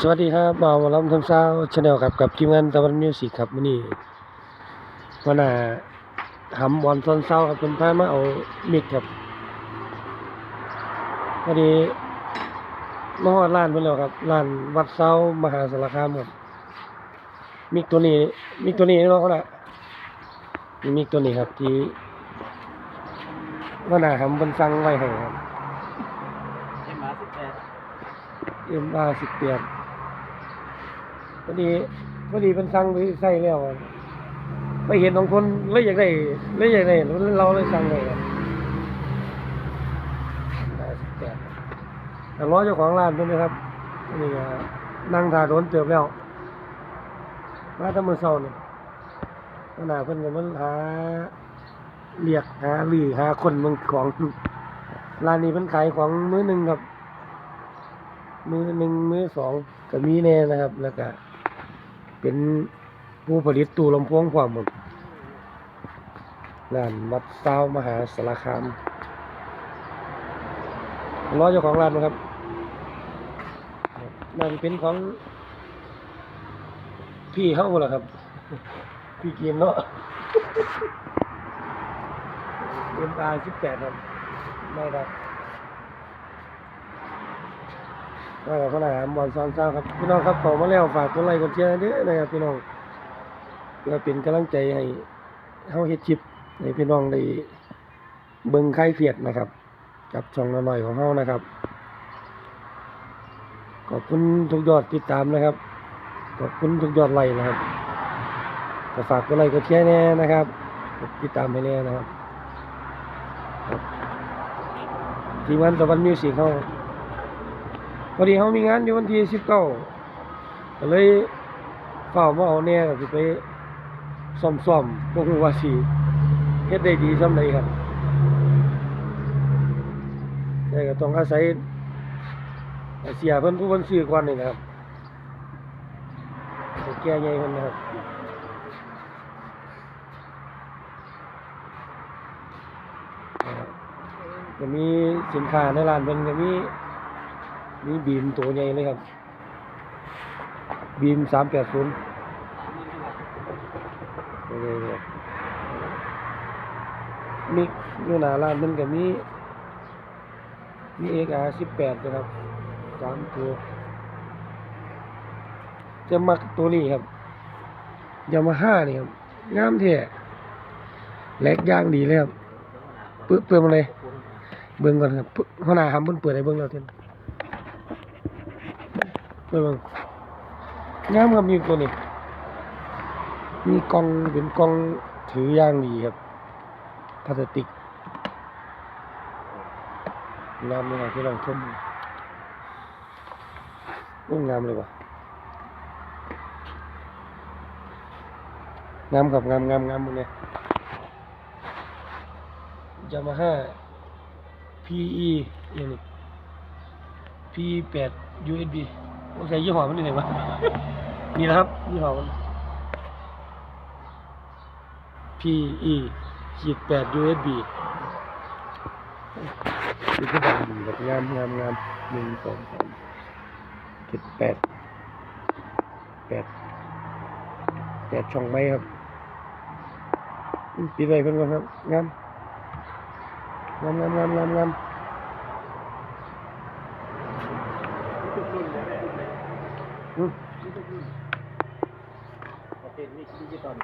สวัสดีครับบ่าวหมอลำทำซาวชาแนลครับกับทีมงานตะวันมิวสิกครับมื้อนี้วันน่ะทำบอลซอนเศร้าครับเป็นพามาเอามิกครับพอดีมาฮอดร้านเพิ่นแล้วครับร้านวัดเศร้ามหาสารคามครับมิกตัวนี้มิกตัวนี้เนาะเขาน่ะมีมิกตัวนี้ครับที่วันน่ะทำเพิ่นสั่งไว้ให้ครับเอ็มมาสิบแปด เอ็มอาสิบเปียก พอดีพอดีเป็นสั่งไปใส่แล้วอะไปเห็นของคนเลยอยากได้เลยอยากได้เราเลยสั่งเลยครับได้สิบแต่ร้อยเจ้าของร้านเป็นไหมครับนี่นั่งทาโดนเติบแล้วมาแตั้งมือเศร้าเนี่ยขนาดเพิ่นก็มันหาเรียกหาหรือหาคนมืองของร้านนี้เพิ่นขายของมื้อหนึ่งครับ มือหนึ่งมือสองก็มีแน่นะครับ แล้วก็ เป็นผู้ผลิตตู้ลำโพงความหมดร้านวัดซามหาสารคามรอเจ้าของร้านนะครับนั่นเป็นของ พี่เฮ้าเหรอครับ พี่เกียนเนาะเอ็มอาร์สิบแปดครับ ไม่ครับ มากับพนักงานบอลซอนซ่าครับพี่น้องครับขอมาแล้วฝากกดไลค์กดแชร์ด้อนะครับพี่น้องเพื่อเป็นกำลังใจให้เฮาเฮ็ดคลิปให้พี่น้องได้เบิ่งใครเฟียดนะครับ กับช่องน้อยของเฮานะครับ ขอบคุณทุกยอดติดตามนะครับ ขอบคุณทุกยอดไลค์นะครับก็ฝากกดไลค์กดแชร์แน่นะครับติดตามให้แน่นะครับครับทีมงานตะวันมิวสิกเฮา พอดีเขามีงานอยู่วันที่สิบเก้าก็เลยเฝ้ามาเอาแน่ก็สิไปซ่อมซ่อมๆบ่ฮู้ว่าสิเฮ็ดได้ดีส่ำใดครับแต่ก็ต้องอาศัยเสียเพิ่นผู้เพิ่นซื้อก่อนนี่นะครับแก่ใหญ่เพิ่นนะครับก็มีสินค้าในร้านเพิ่นก็มี มีบีมตัวใหญ่เลยครับ บีมสามแปดศูนย์ตัวใหญ่เลยคมีอยู่หน้าร้านมันก็มีมีเอกอาสิบแปดนะครับสามตัว จะมักตัวนี้ครับยามาฮ่านี่ครับ งามแท้แหลกย่างดีเลยครับเปิดเปิดมาเลย เบิ่งก่อนครับหัวหน้าหำเพิ่นเปิดให้เบิ่งแล้วเท่น เบิ่งงามครับมีตัวนี้ มีกล่องเป็นกล่องถือย่างดีครับพลาสติกงามเลยครับที่ลองชมโอ้งามเลยว่ะงามครับงามงามงามหมดเลยยามาฮ่า PE อย่างนี้ P8 USB ว่าใส่ยี่ห้อมันนี่ไหนวะนี่นะครับยี่ห้อมัน PE ขีด8 USB ดูที่ดำแบบงามงามงามหนึ่งสองสามเจ็ดแปดแปดแปดช่องไม้ครับปิดไว้เพิ่นก่อนครับงามงามงามงามงามงาม อืมปร